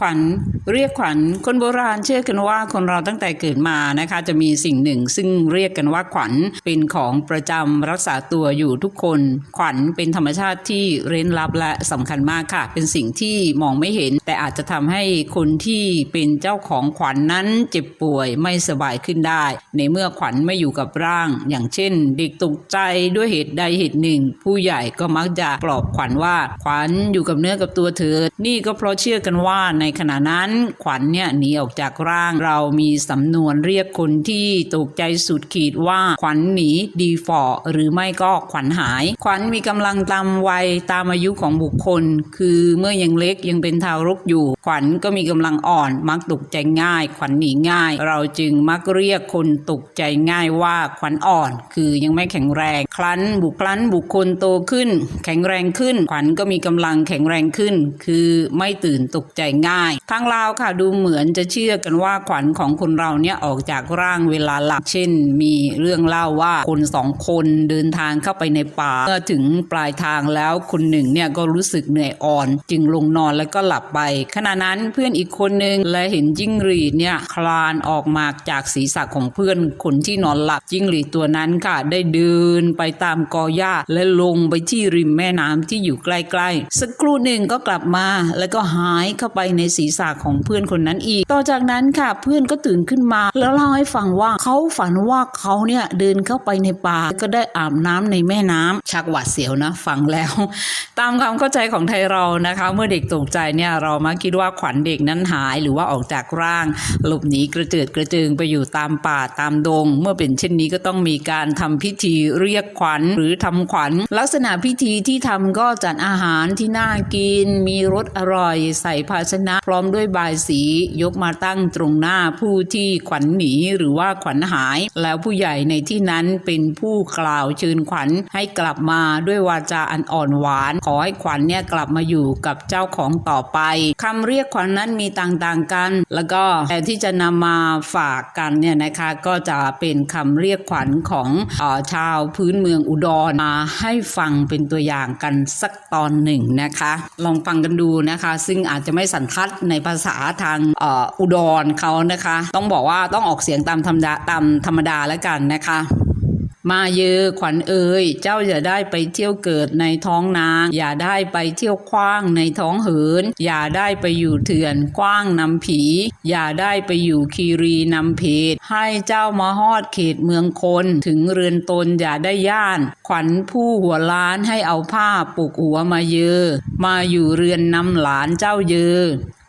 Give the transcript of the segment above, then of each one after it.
ขวัญเรียกขวัญคนโบราณเชื่อกันว่าคนเราตั้งแต่เกิดมานะคะ จะมีสิ่งหนึ่ง ซึ่งเรียกกันว่าขวัญเป็นของประจำรักษาตัวอยู่ทุกคน ขวัญเป็นธรรมชาติที่เร้นลับและสำคัญมากค่ะ เป็นสิ่งที่มองไม่เห็น แต่อาจจะทำให้คนที่เป็นเจ้าของขวัญนนั้นเจ็บป่วยไม่สบายขึ้นได้ ในเมื่อขวัญไม่อยู่กับร่าง อย่างเช่น เด็กตกใจด้วยเหตุใดเหตุหนึ่ง ผู้ใหญ่ก็มักจะปลอบขวัญว่าขวัญอยู่กับเนื้อกับตัวเถิดนี่ก็เพราะเชื่อกันว่าในขณะนั้นขวัญเนี่ยหนีออกจากร่างเรามีสำนวนเรียกคนที่ตกใจสุดขีดว่าขวัญหนีดีฟอหรือไม่ก็ขวัญหาย ขวัญมีกำลังตามวัยตามอายุของบุคคล คือเมื่อยังเล็กยังเป็นทารกอยู่ ขวัญก็มีกำลังอ่อนมักตกใจง่าย ขวัญหนีง่าย เราจึงมักเรียกคนตกใจง่ายว่าขวัญอ่อน คือยังไม่แข็งแรงครั้นบุคลันบุคคลโตขึ้น แข็งแรงขึ้น ขวัญก็มีกำลังแข็งแรงขึ้น คือไม่ตื่นตกใจง่ายทางลาวค่ะดูเหมือนจะเชื่อกันว่าขวัญของคนเราเนี่ยออกจากร่างเวลาหลับเช่น มีเรื่องเล่าว่าคนสองคนเดินทางเข้าไปในป่าเมื่อถึงปลายทางแล้วคนหนึ่งเนี่ยก็รู้สึกเหนื่อยอ่อน จึงลงนอนแล้วก็หลับไป ขณะนั้นเพื่อนอีกคนหนึ่งและเห็นจิ้งหรีดเนี่ยคลานออกมาจากศีรษะของเพื่อนคนที่นอนหลับจิ้งหรีดตัวนั้นค่ะได้เดินไปตามกอหญ้าและลงไปที่ริมแม่น้ำที่อยู่ใกล้ๆ สักครู่หนึ่งก็กลับมาแล้วก็หายเข้าไปในศีรษะของเพื่อนคนนั้นอีก ต่อจากนั้นค่ะเพื่อนก็ตื่นขึ้นมา แล้วเล่าให้ฟังว่าเขาฝันว่าเขาเนี่ยเดินเข้าไปในป่าก็ได้อาบน้ำในแม่น้ำชักหวาดเสียวนะฟังแล้ว ตามความเข้าใจของไทยเรานะคะ เมื่อเด็กตกใจเนี่ยเรามักคิดว่าขวัญเด็กนั้นหายหรือว่าออกจากร่าง หลบหนีกระเจิดกระเจิงไปอยู่ตามป่าตามดง เมื่อเป็นเช่นนี้ก็ต้องมีการทำพิธีเรียกขวัญหรือทำขวัญ ลักษณะพิธีที่ทำก็จัดอาหารที่น่ากิน มีรสอร่อย ใส่ภาชนะพร้อมด้วยบายสียกมาตั้งตรงหน้าผู้ที่ขวัญหนีหรือว่าขวัญหาย แล้วผู้ใหญ่ในที่นั้นเป็นผู้กล่าวเชิญขวัญให้กลับมาด้วยวาจาอันอ่อนหวาน ขอให้ขวัญเนี่ยกลับมาอยู่กับเจ้าของต่อไปคำเรียกขวัญนั้นมีต่างๆกัน แล้วก็แต่ที่จะนำมาฝากกันเนี่ยนะคะก็จะเป็นคำเรียกขวัญของอชาวพื้นเมืองอุดรมาให้ฟังเป็นตัวอย่างกันสักตอนหนึ่งนะคะ ลองฟังกันดูนะคะ ซึ่งอาจจะไม่สันทัดในภาษาทางอ,อุดรเขานะคะ ต้องบอกว่าต้องออกเสียงตามธรรมดาตามธรรมดาแล้วกันนะคะมาเยอขวัญเอ่ยเจ้าอย่าได้ไปเที่ยวเกิดในท้องนาง อย่าได้ไปเที่ยวคว้างในท้องเหิน อย่าได้ไปอยู่เถื่อนกว้างนำผี อย่าได้ไปอยู่คีรีนำเพศให้เจ้ามาฮอดเขตเมืองคน ถึงเรือนตนอย่าได้ย่าน ขวัญผู้หัวล้านให้เอาผ้าปลูกหัวมาเยอมาอยู่เรือนนำหลานเจ้าเยอ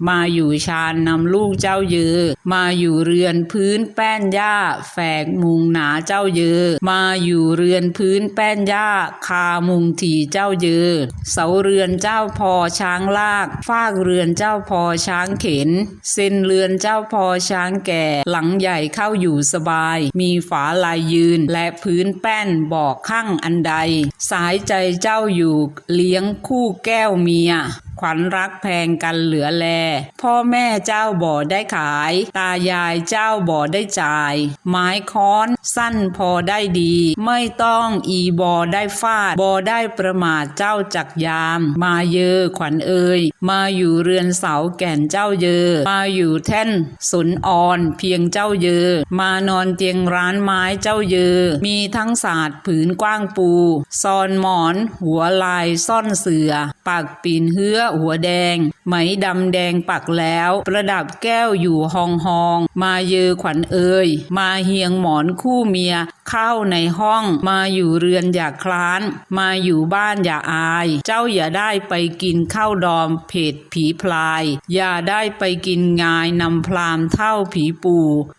มาอยู่ชานนำลูกเจ้าเยือ มาอยู่เรือนพื้นแป้นหญ้า แฝกมุงหนาเจ้าเยือ มาอยู่เรือนพื้นแป้นหญ้า คามุงถีเจ้าเยือ เสาเรือนเจ้าพอช้างลากฟากเรือนเจ้าพอช้างเข็น เส้นเรือนเจ้าพอช้างแก่ หลังใหญ่เข้าอยู่สบาย มีฝาลายยืนและพื้นแป้นบอกข้างอันใด สายใจเจ้าอยู่เลี้ยงคู่แก้วเมีย ขวัญรักแพงกันเหลือแล พ่อแม่เจ้าบ่อได้ขาย ตายายเจ้าบ่อได้จ่าย ไม้ค้อนสั้นพอได้ดี ไม่ต้องอีบ่อได้ฟาดบ่อได้ประมาทเจ้าจักยาม มาเยอขวัญเอ่ยมาอยู่เรือนเสาแก่นเจ้าเยอ มาอยู่แท่นสนอ่อนเพียงเจ้าเยอ มานอนเตียงร้านไม้เจ้าเยอ มีทั้งศาสตร์ผืนกว้างปู ซอนหมอน หัวลายซ่อนเสือ ปากปีนเฮือหัวแดง ไหมดำแดงปักแล้ว ประดับแก้วอยู่หองหอง มาเยอขวัญเอ่ยมาเฮียงหมอนคู่เมีย เข้าในห้องมาอยู่เรือนอย่าคลาน มาอยู่บ้านอย่าอาย เจ้าอย่าได้ไปกินข้าวดอมเพดผีพลาย อย่าได้ไปกินงายนำพรามเท่าผีปู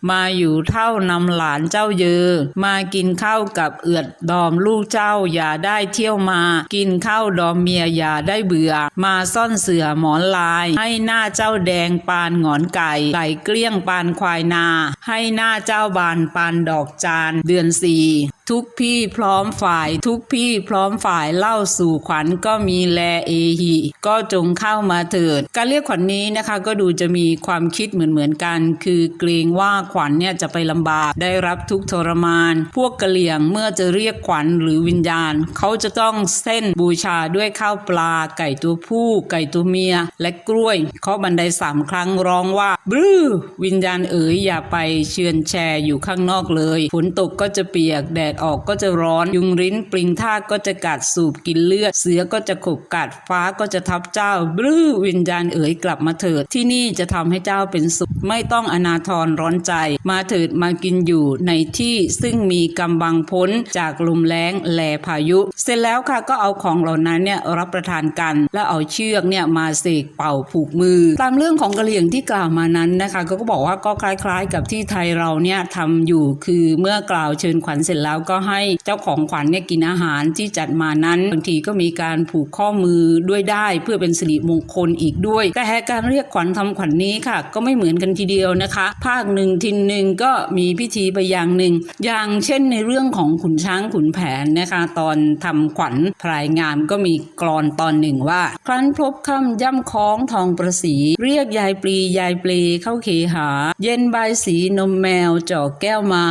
มาอยู่เท่านำหลานเจ้าเยอมากินข้าวกับเอือดดอมลูกเจ้าอย่าได้เที่ยวมา กินข้าวดอมเมียอย่าได้เบื่อ มาซ่อนเสือหมอนลาย ให้หน้าเจ้าแดงปานหงอนไก่ไหลเกลี้ยงปานควายนา ให้หน้าเจ้าบานปานดอกจานเดือนสี่ทุกพี่พร้อมฝ่าย ทุกพี่พร้อมฝ่ายเล่าสู่ขวัญก็มีแลเอหิก็จงเข้ามาเถิด การเรียกขวัญนี้นะคะก็ดูจะมีความคิดเหมือนเหมือนกัน คือเกรงว่าขวัญเนี่ยจะไปลำบากได้รับทุกทรมาน พวกกะเหลี่ยงเมื่อจะเรียกขวัญหรือวิญญาณ เขาจะต้องเส้นบูชาด้วยข้าวปลา ไก่ตัวผู้ ไก่ตัวเมีย และกล้วยเคาะบันไดสามครั้งร้องว่าบรื้อวิญญาณเอ๋ยอย่าไปเชือนแชร์อยู่ข้างนอกเลยฝนตกก็จะเปียกแดดออกก็จะร้อน ยุงริ้นปลิงท่าก็จะกัดสูบกินเลือด เสือก็จะขบกัดฟ้าก็จะทับเจ้าบรื้อวิญญาณเอ๋ยกลับมาเถิด ที่นี่จะทำให้เจ้าเป็นสุข ไม่ต้องอนาทรร้อนใจ มาเถิดมากินอยู่ในที่ซึ่งมีกำบังพ้นจากลมแล้งแลพายุ เสร็จแล้วค่ะก็เอาของเหล่านั้นเนี่ยรับประทานกัน แล้วเอาเชือกเนี่ยมาเสกเป่าผูกมือ ตามเรื่องของกะเหรี่ยงที่กล่าวมานั้นนะคะ ก็บอกว่าก็คล้ายๆ กับที่ไทยเราเนี่ยทำอยู่คือเมื่อกล่าวเชิญขวัญเสร็จแล้วก็ให้เจ้าของขวัญเนี่ยกินอาหารที่จัดมานั้นบางทีก็มีการผูกข้อมือด้วยได้เพื่อเป็นสิริมงคลอีกด้วย แต่การเรียกขวัญทำขวัญนี้ค่ะ ก็ไม่เหมือนกันทีเดียวนะคะ ภาคหนึ่งทินหนึ่งก็มีพิธีไปอย่างหนึ่ง อย่างเช่นในเรื่องของขุนช้างขุนแผนนะคะ ตอนทำขวัญพรายงามก็มีกรอนตอนหนึ่งว่า ครั้นพบค่ำย่ำคล้องทองประสี เรียกยายปลียายปลีเข้าเคหา เย็นใบสีนมแมวจ่อแก้วมา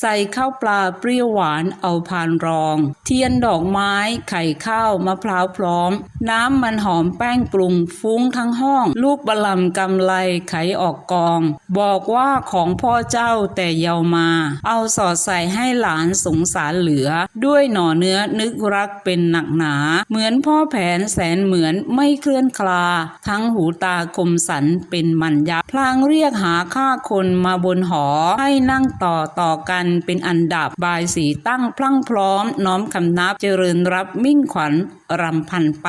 ใส่ข้าวปลาเปรี้ยวหวานเอาพานรอง เทียนดอกไม้ ไข่ข้าวมะพร้าวพร้อม น้ำมันหอมแป้งปรุงฟุ้งทั้งห้อง ลูกบะลำกำไลไขออกกอง บอกว่าของพ่อเจ้าแต่เยาวมา เอาสอดใส่ให้หลานสงสารเหลือ ด้วยหน่อเนื้อนึกรักเป็นหนักหนา เหมือนพ่อแผนแสนเหมือนไม่เคลื่อนคลา ทั้งหูตาคมสันเป็นมันยับพลางเรียกหาฆ่าคนมาบนหอให้นั่งต่อต่อกันเป็นอันดับ บายสีตั้งพลั่งพร้อม น้อมคำนับเจริญรับมิ่งขวัญรำพันไป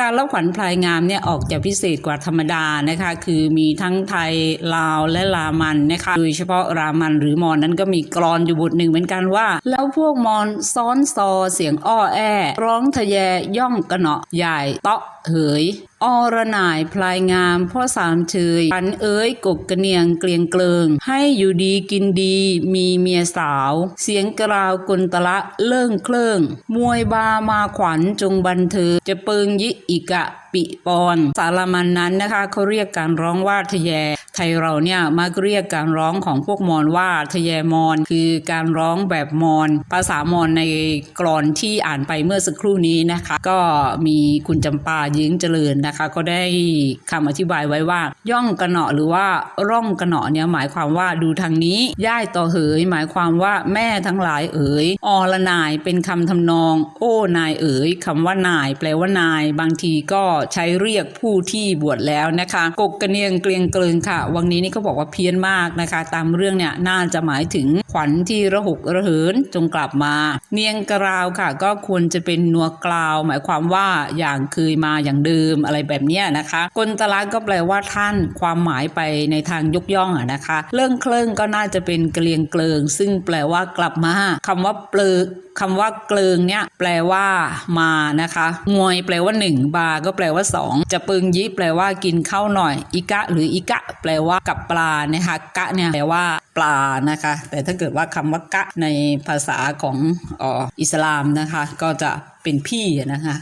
การรับขวัญพลายงามเนี่ยออกจะพิเศษกว่าธรรมดานะคะ คือมีทั้งไทยลาวและลามันนะคะ โดยเฉพาะรามันหรือมอนนั้นก็มีกรอนอยู่บทหนึ่งเหมือนกันว่า แล้วพวกมอนซ้อนซอเสียงอ้อแอ ร้องทะแยย่องกระเนาะใหญ่เตาะ เหยอรนายพลายงามพ่อสามเชยปันเอ้ยกบกระเนียงเกลียงเกลิง ให้อยู่ดีกินดีมีเมียสาว เสียงกราวกุนตละเลิ่งเคลื่งมวยบามาขวัญจงบันเทิงจะเปิงยิอีกะ ปิปอนสารมันนั้นนะคะเขาเรียกการร้องว่าทะแย ไทยเราเนี่ยมักเรียกการร้องของพวกมอญว่าทะแยมอนคือการร้องแบบมอญภาษามอญในกรอนที่อ่านไปเมื่อสักครู่นี้นะคะ ก็มีคุณจำปายิ้งเจริญนะคะ ก็ได้คำอธิบายไว้ว่า ย่องกระเหนาะหรือว่าร่องกระเหนาะเนี่ยหมายความว่าดูทางนี้ย่ายต่อเหย หมายความว่าแม่ทั้งหลายเอ๋ยอละนายเป็นคำทำนอง โอ้นายเอ๋ยคำว่านาย แปลว่านาย บางทีก็ใช้เรียกผู้ที่บวชแล้วนะคะกกกระเนียงเกลียงเกลิงค่ะ วังนี้นี่ก็บอกว่าเพี้ยนมากนะคะ ตามเรื่องเนี่ยน่าจะหมายถึงขวัญที่ระหกระเหินจงกลับมา เนียงกราวค่ะ ก็ควรจะเป็นนัวกลาว หมายความว่าอย่างเคยมาอย่างเดิมอะไรแบบเนี้ยนะคะกลตละก็แปลว่าท่านความหมายไปในทางยกย่องอะนะคะ เรื่องเครื่องก็น่าจะเป็นเกลียงเกลิง ซึ่งแปลว่ากลับมาคำว่าเปลือก คำว่าเกลิงเนี่ยแปลว่ามานะคะงวยแปลว่าหนึ่งบาก็แปลว่าสองจะปึงยิแปลว่ากินข้าวหน่อย อิกะ หรืออิกะ แปลว่ากับปลานะคะกะเนี่ยแปลว่าปลานะคะ แต่ถ้าเกิดว่าคำว่ากะในภาษาของอออิสลามนะคะ ก็จะ เป็นพี่นะคะ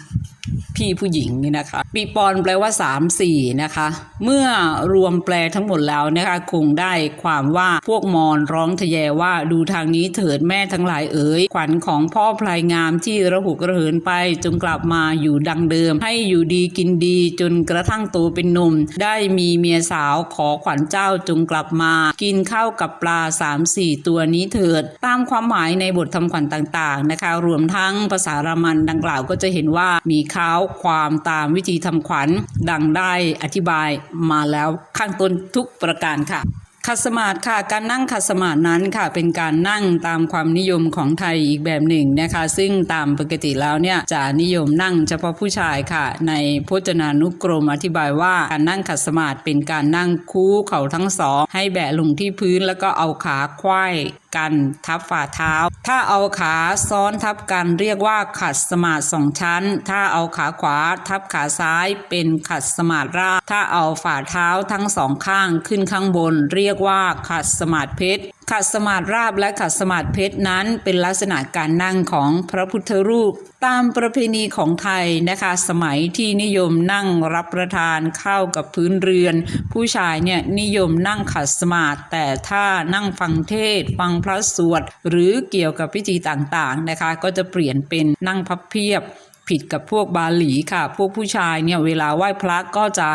พี่ผู้หญิงนี่นะคะปีปอนแปลว่า3 4นะคะ เมื่อรวมแปลทั้งหมดแล้วนะคะคงได้ความว่าพวกมอนร้องทะแยว่าดูทางนี้เถิดแม่ทั้งหลายเอ๋ยขวัญของพ่อพลายงามที่ระหุกระเหินไปจงกลับมาอยู่ดังเดิม ให้อยู่ดีกินดีจนกระทั่งโตเป็นหนุ่ม ได้มีเมียสาวขอขวัญเจ้าจงกลับมา กินข้าวกับปลา 3 4 ตัวนี้เถิด ตามความหมายในบททำขวัญต่างๆนะคะ รวมทั้งภาษารามันดังกล่าวก็จะเห็นว่ามีข้าวความตามวิธีทำขวัญดังได้อธิบายมาแล้วข้างต้นทุกประการค่ะขัดสมาธิค่ะการนั่งขัดสมาธินั้นค่ะเป็นการนั่งตามความนิยมของไทยอีกแบบหนึ่งนะคะ ซึ่งตามปกติแล้วเนี่ยจะนิยมนั่งเฉพาะผู้ชายค่ะ ในพจนานุกรมอธิบายว่าการนั่งขัดสมาธิเป็นการนั่งคู่เข่าทั้งสองให้แบะลงที่พื้นแล้วก็เอาขาควาย กันทับฝ่าเท้า ถ้าเอาขาซ้อนทับกันเรียกว่าขัดสมาธิสองชั้น ถ้าเอาขาขวาทับขาซ้ายเป็นขัดสมาธิราถ้าเอาฝ่าเท้าทั้งสองข้างขึ้นข้างบน เรียกว่าขัดสมาธิเพชร ขัดสมาธิราบและขัดสมาธิเพชรนั้นเป็นลักษณะการนั่งของพระพุทธรูป ตามประเพณีของไทยนะคะ สมัยที่นิยมนั่งรับประทานข้าวกับพื้นเรือน ผู้ชายเนี่ยนิยมนั่งขัดสมาธิแต่ถ้านั่งฟังเทศ ฟังพระสวด หรือเกี่ยวกับพิธีต่างๆนะคะ ก็จะเปลี่ยนเป็นนั่งพับเพียบ ผิดกับพวกบาหลีค่ะ พวกผู้ชายเนี่ยเวลาไหว้พระก็จะ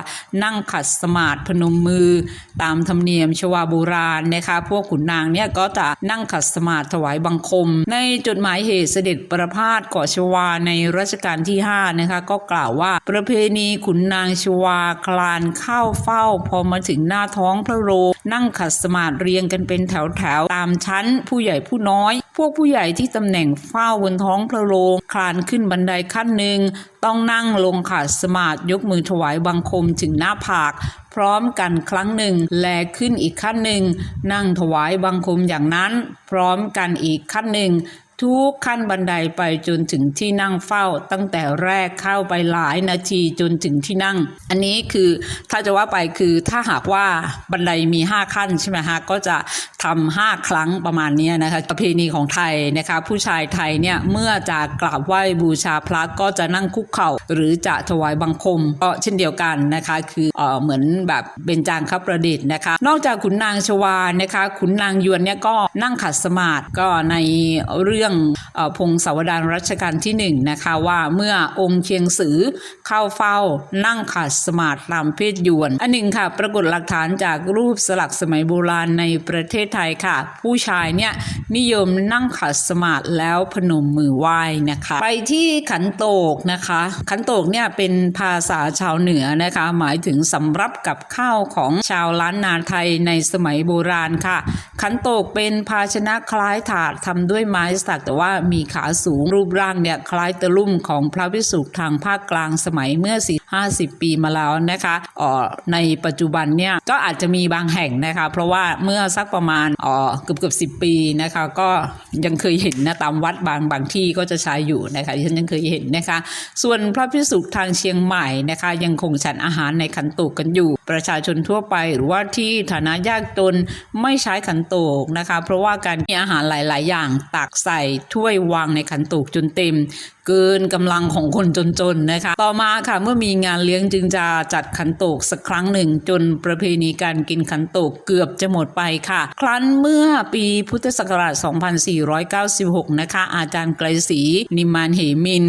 นั่งขัดสมาธิพนมมือ ตามธรรมเนียมชวาโบราณนะคะ พวกขุนนางเนี่ยก็จะนั่งขัดสมาธิถวายบังคม ในจดหมายเหตุเสด็จประพาสเกาะชวาในรัชกาลที่5นะคะก็กล่าวว่าประเพณีขุนนางชวาคลานเข้าเฝ้า พอมาถึงหน้าท้องพระโรงนั่งขัดสมาธิเรียงกันเป็นแถวๆตามชั้นผู้ใหญ่ผู้น้อย วกผู้ใหญ่ที่ตำแหน่งเฝ้าบนท้องพระโรงคลานขึ้นบันไดขั้นหนึ่ง ต้องนั่งลงขัดสมาธิยกมือถวายบังคมถึงหน้าผาก พร้อมกันครั้งหนึ่ง แลขึ้นอีกขั้นหนึ่ง นั่งถวายบังคมอย่างนั้น พร้อมกันอีกขั้นหนึ่ง ทุกขั้นบันไดไปจนถึงที่นั่งเฝ้า ตั้งแต่แรกเข้าไปหลายนาทีจนถึงที่นั่ง อันนี้คือถ้าจะว่าไปคือถ้าหากว่าบันไดมี 5 ขั้นใช่ไหมฮะก็จะทำห้าครั้งประมาณนี้นะคะประเพณีของไทยนะคะผู้ชายไทยเนี่ยเมื่อจะกราบไหว้บูชาพระก็จะนั่งคุกเข่า หรือจะถวายบังคมก็เช่นเดียวกันนะคะคือเออเหมือนแบบเบญจางคประดิษฐ์นะคะนอกจากขุนนางชวานะคะขุนนางยวนเนี่ยก็นั่งขัดสมาธิก็ในเรื่องเออพงศาวดารรัชกาลที่หนึ่งนะคะว่าเมื่อองค์เชียงสือเข้าเฝ้านั่งขัดสมาธิตามเพศยวน อันหนึ่งค่ะ ปรากฏหลักฐานจากรูปสลักสมัยโบราณในประเทศไทยค่ะ ผู้ชายเนี่ยนิยมนั่งขัดสมาธิแล้วพนมมือไหว้นะคะไปที่ขันโตกนะคะ ขันโตกเนี่ยเป็นภาษาชาวเหนือนะคะหมายถึงสำรับกับข้าวของชาวล้านนาไทยในสมัยโบราณค่ะ ขันโตกเป็นภาชนะคล้ายถาดทำด้วยไม้สักแต่ว่ามีขาสูงรูปร่างเนี่ยคล้ายตะลุ่มของพระวิสุทธ์ทางภาคกลางสมัยเมื่อสี่ห้าสิบปีมาแล้วนะคะอ่อในปัจจุบันเนี่ยก็อาจจะมีบางแห่งนะคะ เพราะว่าเมื่อสักประมาณเอ่อเกือบเกือบสิบปีนะคะ ก็ยังเคยเห็นนะตามวัดบางบางที่ก็จะใช้อยู่นะคะที่ฉันยังเคยเห็นนะคะ ส่วนพระพิสุทธ์ทางเชียงใหม่นะคะ ยังคงฉันอาหารในขันโตกกันอยู่ ประชาชนทั่วไปหรือว่าที่ฐานะยากจนไม่ใช้ขันโตกนะคะ เพราะว่าการมีอาหารหลาย ๆ อย่างตักใส่ถ้วยวางในขันตูกจนเต็ม เกินกำลังของคนจนๆนะคะต่อมาค่ะเมื่อมีงานเลี้ยงจึงจะจัดขันโตกสักครั้งหนึ่ง จนประเพณีการกินขันโตกเกือบจะหมดไปค่ะ ครั้นเมื่อปีพุทธศักราช 2496 นะคะ อาจารย์ไกรศรีนิมานเหมิน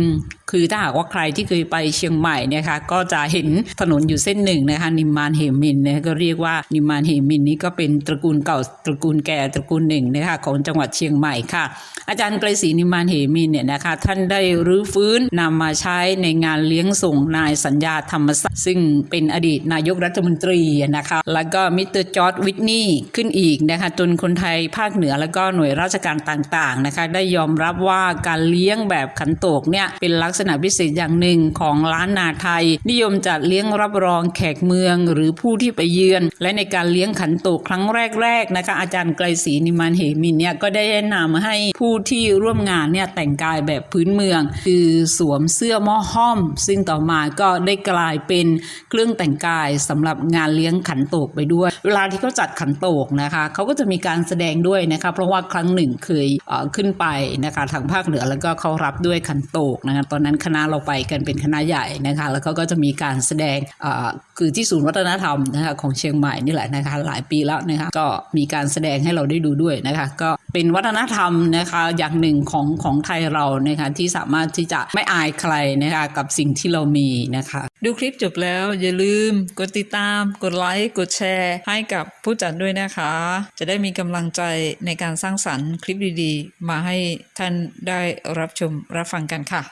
คือถ้าหากว่าใครที่เคยไปเชียงใหม่เนี่ยค่ะก็จะเห็นถนนอยู่เส้นหนึ่งนะคะนิมานเหมินเนี่ยก็เรียกว่านิมานเหมินนี่ก็เป็นตระกูลเก่าตระกูลแก่ตระกูลหนึ่งนะคะของจังหวัดเชียงใหม่ค่ะ อาจารย์ไกรศรีนิมานเหมินเนี่ยนะคะท่านได้รื้ื้อฟื้นนำมาใช้ในงานเลี้ยงส่งนายสัญญาธรรมศักดิ์ซึ่งเป็นอดีตนายกรัฐมนตรีนะคะแล้วก็มิสเตอร์จอร์ดวิทนีย์ขึ้นอีกนะคะจนคนไทยภาคเหนือแล้วก็หน่วยราชการต่างๆนะคะได้ยอมรับว่าการเลี้ยงแบบขันโตกเนี่ยเป็นลักษณะพิเศษอย่างหนึ่งของล้านนาไทย นิยมจัดเลี้ยงรับรองแขกเมืองหรือผู้ที่ไปเยือน และในการเลี้ยงขันโตกครั้งแรกๆนะคะอาจารย์ไกรศรีนิมานเหมินเนี่ยก็ได้แนะนำให้ผู้ที่ร่วมงานเนี่ยแต่งกายแบบพื้นเมืองคือสวมเสื้อหม้อห้อม ซึ่งต่อมาก็ได้กลายเป็นเครื่องแต่งกายสำหรับงานเลี้ยงขันโตกไปด้วย เวลาที่เขาจัดขันโตกนะคะเขาก็จะมีการแสดงด้วยนะคะเพราะว่าครั้งหนึ่งเคยเขึ้นไปนะคะทางภาคเหนือแล้วก็เขารับด้วยขันโตกนะคะตอนนั้นคณะเราไปกันเป็นคณะใหญ่นะคะแล้วเขาก็จะมีการแสดงคือที่ศูนย์วัฒนธรรมนะคะของเชียงใหม่นี่แหละนะคะหลายปีแล้วนะคะก็มีการแสดงให้เราได้ดูด้วยนะคะก็เป็นวัฒนธรรมนะคะอย่างหนึ่งของของไทยเรานะคะที่สามารถารถที่จะไม่อายใครนะคะกับสิ่งที่เรามีนะคะ ดูคลิปจบแล้วอย่าลืมกดติดตาม กดไลค์กดแชร์ ให้กับผู้จัดด้วยนะคะ จะได้มีกำลังใจในการสร้างสรรค์คลิปดีๆ มาให้ท่านได้รับชมรับฟังกันค่ะ